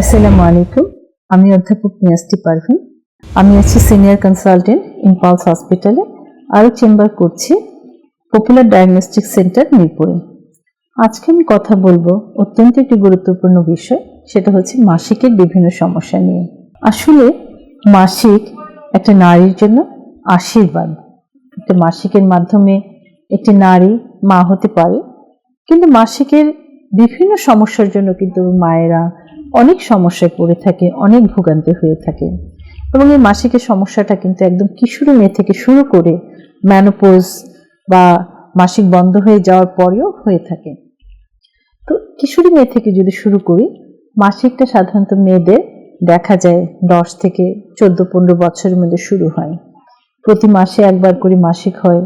আসসালামু আলাইকুম। আমি অধ্যাপক মিয়াস্তি পারভিন। আমি আছি সিনিয়র কনসালটেন্ট ইম্পালস হসপিটালে। আরও চেম্বার করছি পপুলার ডায়াগনস্টিক সেন্টার মিরপুরে। আজকে আমি কথা বলব অত্যন্ত একটি গুরুত্বপূর্ণ বিষয়, সেটা হচ্ছে মাসিকের বিভিন্ন সমস্যা নিয়ে। আসলে মাসিক একটা নারীর জন্য আশীর্বাদ। একটা মাসিকের মাধ্যমে একটি নারী মা হতে পারে, কিন্তু মাসিকের বিভিন্ন সমস্যার জন্য কিন্তু মায়েরা অনেক সমস্যায় পড়ে থাকে, অনেক ভোগান্তি হয়ে থাকে। এবং এই মাসিকের সমস্যাটা কিন্তু একদম কিশোরী মেয়ে থেকে শুরু করে ম্যানোপোজ বা মাসিক বন্ধ হয়ে যাওয়ার পরেও হয়ে থাকে। তো কিশোরী মেয়ে থেকে যদি শুরু করি, মাসিকটা সাধারণত মেয়েদের দেখা যায় দশ থেকে চোদ্দ, পনেরো বছরের মধ্যে শুরু হয়। প্রতি মাসে একবার করে মাসিক হয়,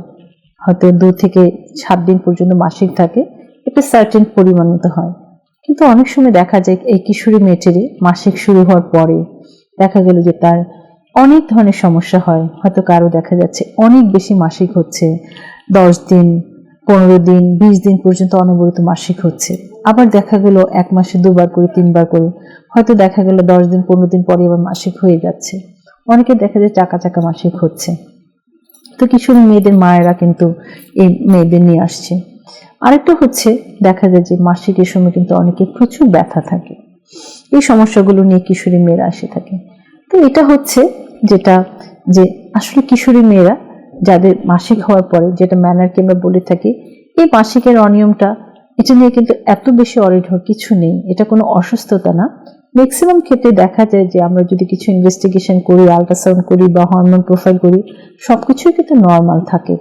হয়তো দু থেকে সাত দিন পর্যন্ত মাসিক থাকে একটা সার্টেন পরিমাণ মতো হয়। কিন্তু অনেক সময় দেখা যায় এই কিশোরী মেয়েটির মাসিক শুরু হওয়ার পরে দেখা গেল যে তার অনেক ধরনের সমস্যা হয়। হয়তো কারও দেখা যাচ্ছে অনেক বেশি মাসিক হচ্ছে। দশ দিন, পনেরো দিন, বিশ দিন পর্যন্ত অনবরত মাসিক হচ্ছে। আবার দেখা গেল এক মাসে দুবার করে, তিনবার করে। হয়তো দেখা গেল দশ দিন, পনেরো দিন পরে আবার মাসিক হয়ে যাচ্ছে। অনেকে দেখা যায় চাকা চাকা মাসিক হচ্ছে। তো কিশোরী মেয়েদের মায়েরা কিন্তু এই মেয়েদের নিয়ে আসছে। আরেকটা হচ্ছে, দেখা যায় যে মাসিকের সময় কিন্তু অনেকে প্রচুর ব্যথা থাকে। এই সমস্যাগুলো নিয়ে কিশোরী মেয়েরা আসে থাকে। তো এটা হচ্ছে যেটা যে আসলে কিশোরী মেয়েরা যাদের মাসিক হওয়ার পরে যেটা ম্যানারকে আমরা বলে থাকি, এই মাসিকের অনিয়মটা, এটা নিয়ে কিন্তু এত বেশি অরিঢর কিছু নেই। এটা কোনো অসুস্থতা না। ম্যাক্সিমাম ক্ষেত্রে দেখা যায় যে আমরা যদি কিছু ইনভেস্টিগেশন করি আলট্রাসাউন্ড করি বা হরমোন প্রোফাইল করি, সবকিছুই কিন্তু নর্মাল থাকে।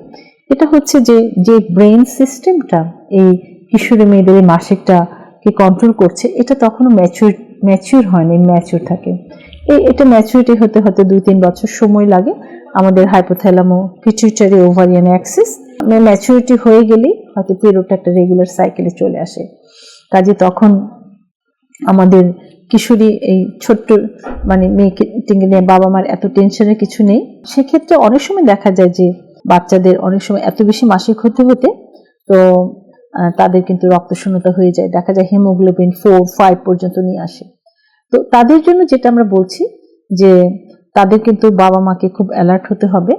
এটা হচ্ছে যে যে ব্রেন সিস্টেমটা এই কিশোরী মেয়েদের এই মাসিকটাকে কন্ট্রোল করছে, এটা তখনও ম্যাচিউর ম্যাচিউর হয়নি ম্যাচিউর থাকে। এই, এটা ম্যাচুরিটি হতে হতে দুই তিন বছর সময় লাগে। আমাদের hypothalamo pituitary ovarian axis maturity হয়ে গেলেই হয়তো পিরিয়ডটা একটা রেগুলার সাইকেলে চলে আসে। কাজে তখন আমাদের কিশোরী এই ছোট্ট মানে মেয়েকে নিয়ে বাবা মার এত টেনশনের কিছু নেই। সেক্ষেত্রে অনেক সময় দেখা যায় যে বাচ্চাদের অনেক সময় এত বেশি মাসিক হতে হতে, তো তাদের কিন্তু রক্ত শূন্যতা হয়ে যায়। দেখা যায় হিমোগ্লোবিন ফোর ফাইভ পর্যন্ত নিয়ে আসে। তো তাদের জন্য যেটা আমরা বলছি যে, তাদের কিন্তু বাবা মাকে খুব অ্যালার্ট হতে হবে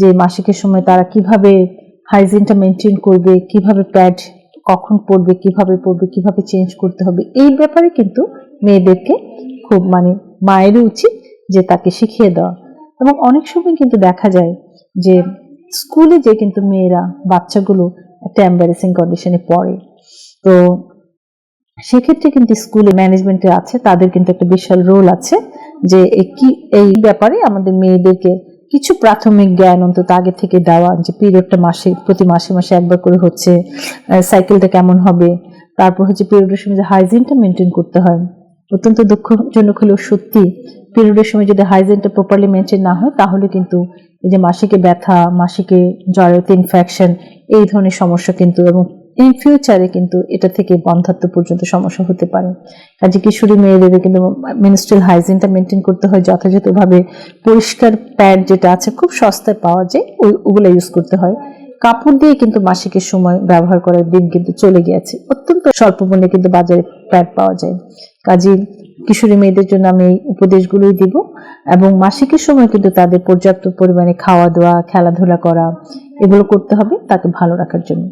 যে, মাসিকের সময় তারা কীভাবে হাইজিনটা মেনটেন করবে, কীভাবে প্যাড কখন পড়বে কীভাবে পড়বে কীভাবে চেঞ্জ করতে হবে, এই ব্যাপারে কিন্তু মেয়েদেরকে খুব মানে মায়েরই উচিত যে, তাকে শিখিয়ে দেওয়া। এবং অনেক সময় কিন্তু দেখা যায় যে স্কুলে যে কিন্তু মেয়েরা, বাচ্চাগুলো একটা এম্বারেসিং কন্ডিশনে পড়ে। তো সেক্ষেত্রে কিন্তু স্কুলে ম্যানেজমেন্টে আছে, তাদের কিন্তু একটা বিশাল রোল আছে যে কি, এই ব্যাপারে আমাদের মেয়েদেরকে কিছু প্রাথমিক জ্ঞান অন্তত আগে থেকে দেওয়া যে পিরিয়ডটা মাসে, প্রতি মাসে মাসে একবার করে হচ্ছে সাইকেলটা কেমন হবে, তারপর হচ্ছে পিরিয়ডের সময় যে হাইজিনটা মেনটেন করতে হয়। অত্যন্ত দুঃখজনক হলেও সত্যি পিরিয়ডের সময় যদি হাইজিনটা প্রপারলি মেনটেন না হয়, তাহলে কিন্তু এই যে মাসিকে ব্যথা, মাসিকে জ্বরের ইনফেকশন এই ধরনের সমস্যা কিন্তু এবং ইন ফিউচারে কিন্তু এটা থেকে বন্ধাত্ম পর্যন্ত সমস্যা হতে পারে। কাজে কিশোরী মেয়েদের কিন্তু মিনিস্ট্রিয়াল হাইজিনটা মেনটেন করতে হয়, যথাযথভাবে পরিষ্কার প্যাড যেটা আছে, খুব সস্তায় পাওয়া যায়, ওই ওগুলো ইউজ করতে হয়। কাপড় দিয়ে কিন্তু মাসিকের সময় ব্যবহার করার দিন কিন্তু চলে গিয়েছে। অত্যন্ত স্বল্প মূল্যে কিন্তু বাজারে প্যাড পাওয়া যায়। কাজে কিশোরী মেয়েদের জন্য আমি এই উপদেশগুলোই দিব এবং মাসিকের সময় কিন্তু তাদের পর্যাপ্ত পরিমাণে খাওয়া দাওয়া খেলাধুলা করা, এগুলো করতে হবে তাকে ভালো রাখার জন্য।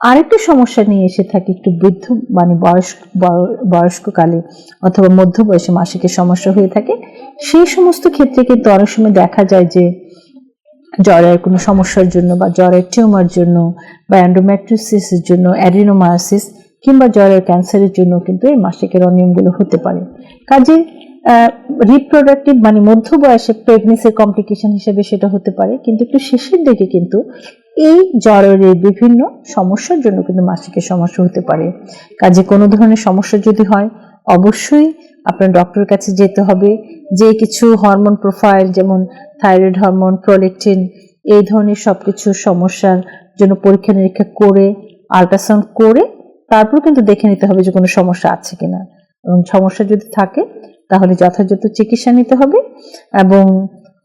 আরেকটা সমস্যা নিয়ে এসে থাকে একটু বৃদ্ধ মানে বয়স্ক, বয়- বয়স্ককালে অথবা মধ্য বয়সে মাসিকের সমস্যা হয়ে থাকে। সেই সমস্ত ক্ষেত্রে কিন্তু অনেক সময় দেখা যায় যে জ্বরের কোনো সমস্যার জন্য বা জ্বরের টিউমার জন্য বা অ্যান্ডোমেট্রিসিসের জন্য অ্যাডিনোমায়োসিস কিংবা জ্বরের ক্যান্সারের জন্য কিন্তু এই মাসিকের অনিয়মগুলো হতে পারে। কাজে রিপ্রোডাক্টিভ মানে মধ্য বয়সে প্রেগনেন্সির কমপ্লিকেশন হিসেবে সেটা হতে পারে, কিন্তু একটু শেষের দিকে কিন্তু এই জ্বরের বিভিন্ন সমস্যার জন্য কিন্তু মাসিকের সমস্যা হতে পারে। কাজে কোনো ধরনের সমস্যা যদি হয়, অবশ্যই আপনার ডক্টরের কাছে যেতে হবে। যে কিছু হরমোন প্রোফাইল যেমন থাইরয়েড হরমোন প্রোলেকটিন এই ধরনের সবকিছু সমস্যার জন্য পরীক্ষা নিরীক্ষা করে আল্ট্রাসাউন্ড করে, তারপর কিন্তু দেখে নিতে হবে যে কোনো সমস্যা আছে কিনা। এবং সমস্যা যদি থাকে, তাহলে যথাযথ চিকিৎসা নিতে হবে এবং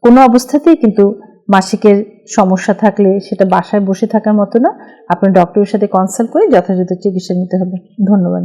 কোনো অবস্থাতেই কিন্তু মাসিকের সমস্যা থাকলে সেটা বাসায় বসে থাকার মতো না। আপনার ডক্টরের সাথে কনসাল্ট করে যথাযথ চিকিৎসা নিতে হবে। ধন্যবাদ।